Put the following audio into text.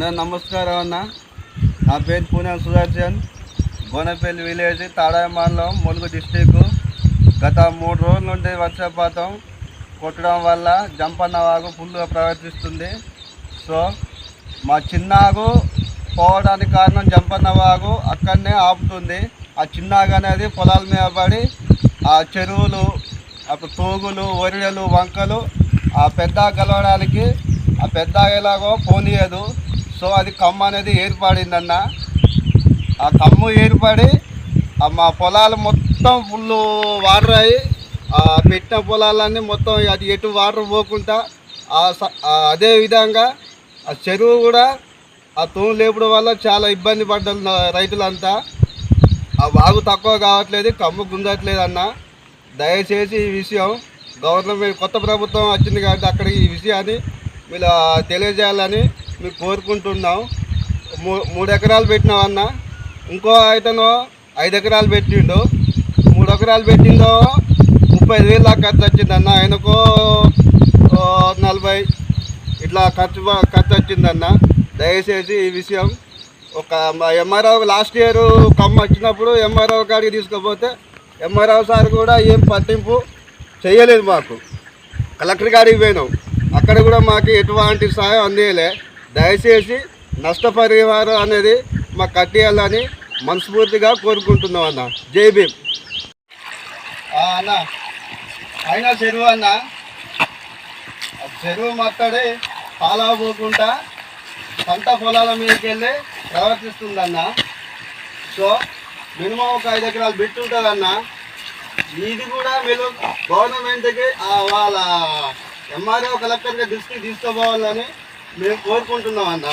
నా నమస్కారం అన్న. నా పేరు పూనెం సుదర్శన్. బోనపల్లి విలేజ్ తాడాయ మండలం ములుగు డిస్టిక్ గత మూడు రోజుల నుండి వర్షపాతం కొట్టడం వల్ల జంపన్న వాగు ఫుల్గా ప్రవర్తిస్తుంది. సో మా చిన్నాగు పోవడానికి కారణం జంపన్న వాగు అక్కడనే ఆపుతుంది. ఆ చిన్నాగు అనేది పొలాల మీద పడి ఆ చెరువులు అప్పుడు తోగులు ఒరిడలు వంకలు ఆ పెద్ద కలవడానికి ఆ పెద్ద ఎలాగో పోనీయదు. సో అది కమ్మ అనేది ఏర్పడిందన్న. ఆ కమ్ము ఏర్పడి ఆ మా పొలాలు మొత్తం ఫుల్ వాటర్ అయ్యి పెట్టిన పొలాలన్నీ మొత్తం అది ఎటు వాటర్ పోకుండా అదే విధంగా ఆ చెరువు కూడా ఆ తూము లేపడం వల్ల చాలా ఇబ్బంది పడ్డ రైతులంతా. ఆ వాగు తక్కువ కావట్లేదు కమ్ము గుంజట్లేదు అన్న దయచేసి ఈ విషయం గవర్నమెంట్ కొత్త ప్రభుత్వం వచ్చింది కాబట్టి అక్కడికి ఈ విషయాన్ని వీళ్ళు తెలియజేయాలని మేము కోరుకుంటున్నాం. మూ మూడు ఎకరాలు పెట్టినామన్న ఇంకో అయితేనో ఐదు ఎకరాలు పెట్టిండు. మూడు ఎకరాలు పెట్టిండో ముప్పై ఐదు వేలు దాకా ఖర్చు వచ్చిందన్న ఆయనకో నలభై ఇట్లా ఖర్చు ఖర్చు వచ్చిందన్న దయచేసి ఈ విషయం ఒక ఎంఆర్ఓ లాస్ట్ ఇయర్ కమ్మ వచ్చినప్పుడు ఎంఆర్ఓ కాడికి తీసుకుపోతే ఎంఆర్ఓ సార్ కూడా ఏం పట్టింపు చేయలేదు మాకు. కలెక్టర్ గారికి పోయినాం. అక్కడ కూడా మాకు ఎటువంటి సహాయం అందేయలే దయచేసి నష్టపరిహారం అనేది మాకు కట్టేయాలని మనస్ఫూర్తిగా కోరుకుంటున్నాం అన్న. జై భీమ్. అన్న. అయినా చెరువు అన్న. చెరువు అక్కడే పాలపోకుండా పంట పొలాల మీదకి వెళ్ళి ప్రవర్తిస్తుందన్న. సో మినిమం ఒక ఐదు ఎకరాలు బిట్టు ఉంటుందన్న. ఇది కూడా మీరు గవర్నమెంట్కి వాళ్ళ ఎంఆర్ఓ కలెక్టర్గా దృష్టికి తీసుకోపోవాలని మేము కోరుకుంటున్నాం అన్న.